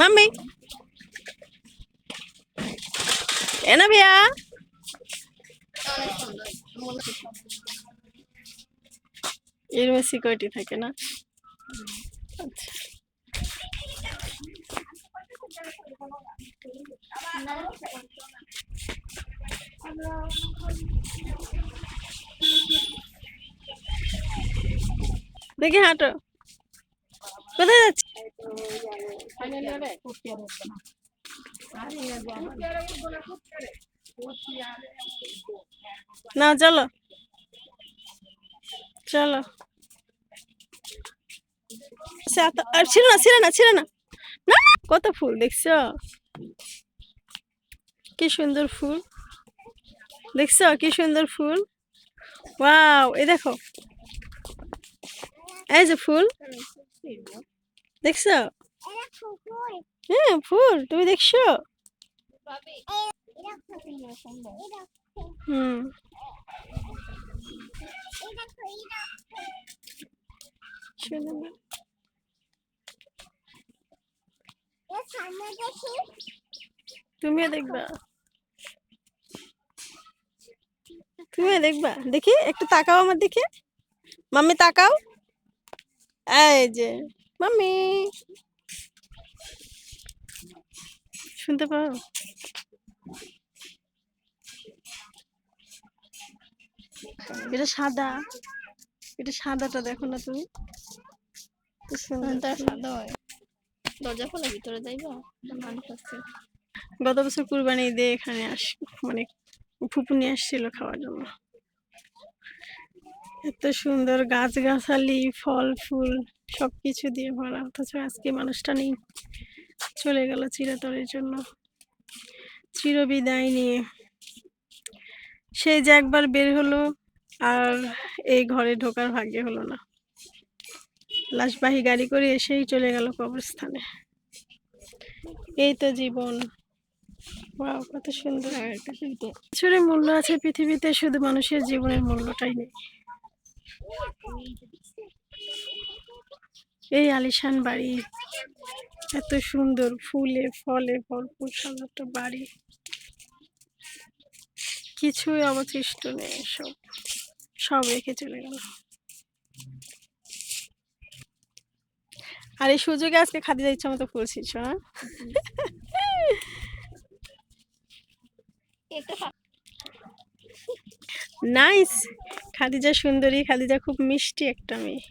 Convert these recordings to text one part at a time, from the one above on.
Mummy এনা ভাইয়া এর security থাকে না? আচ্ছা। দেখি হাঁটো। কোথায় যাচ্ছি? না চলো। চলো। আর ছিল না ছিল না ছিল না না, কত ফুল দেখছ? কি সুন্দর ফুল। দেখছ? কি সুন্দর ফুল। ওয়াও এই দেখো। এই যে ফুল। দেখছ? হ্যাঁ ফুল তুমি দেখছ? হুম। তুমিও দেখবা। তুমিও দেখবা। দেখি একটু তাকাও আমার দিকে। মাম্মি তাকাও। এই যে মাম্মি। শুনতে পাও? এটা সাদা। এটা সাদাটা দেখো না তুমি। দরজা খোলা ভিতরে যাইবা? মানুষ আছে গত বছর কুরবানি দিয়ে এখানে আস মানে ফুপু নিয়ে আসছিল খাওয়ার জন্য। এত সুন্দর গাছগাছালি ফল ফুল সব কিছু দিয়ে ভরা। অথচ আজকে মানুষটা নেই। চলে গেল চিরতরের জন্য। চিরবিদায় নিয়ে। সেই যে একবার বের হলো আর এই ঘরে ঢোকার ভাগ্যে হলো না। লাশবাহী গাড়ি করে এসেই চলে গেল কবরস্থানে। এই তো জীবন। ওয়াও কত সুন্দর। কিছুরই মূল্য আছে পৃথিবীতে শুধু মানুষের জীবনের মূল্যটাই নেই। এই আলিশান বাড়ি। এত সুন্দর ফুলে ফলে ভরপুর সুন্দর বাড়ি। কিছুই অবশিষ্ট নেই সব সব রেখে চলে গেল। আর এই সুযোগে আজকে খাদিজা ইচ্ছা মতো ফুলছিস হ্যাঁ? নাইস। খাদিজা সুন্দরী, খাদিজা খুব মিষ্টি একটা মেয়ে।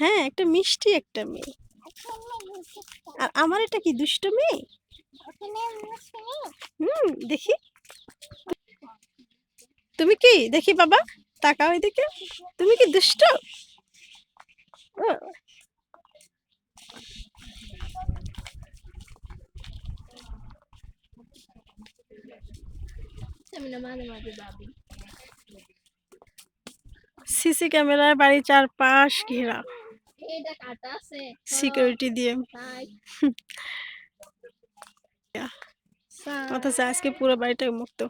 হ্যাঁ একটা মিষ্টি একটা মেয়ে। আর আমার এটা কি, দুষ্ট মেয়ে? হুম, দেখি। তুমি কি, দেখি বাবা, তাকাও এদিকে। তুমি কি দুষ্ট? আমি না মাঝে মাঝে ভাবি। সিসি ক্যামেরার বাড়ি চারপাশ ঘেরা। সিকিউরিটি দিয়ে। অথচ আজকে পুরো বাড়িটা মুক্ত।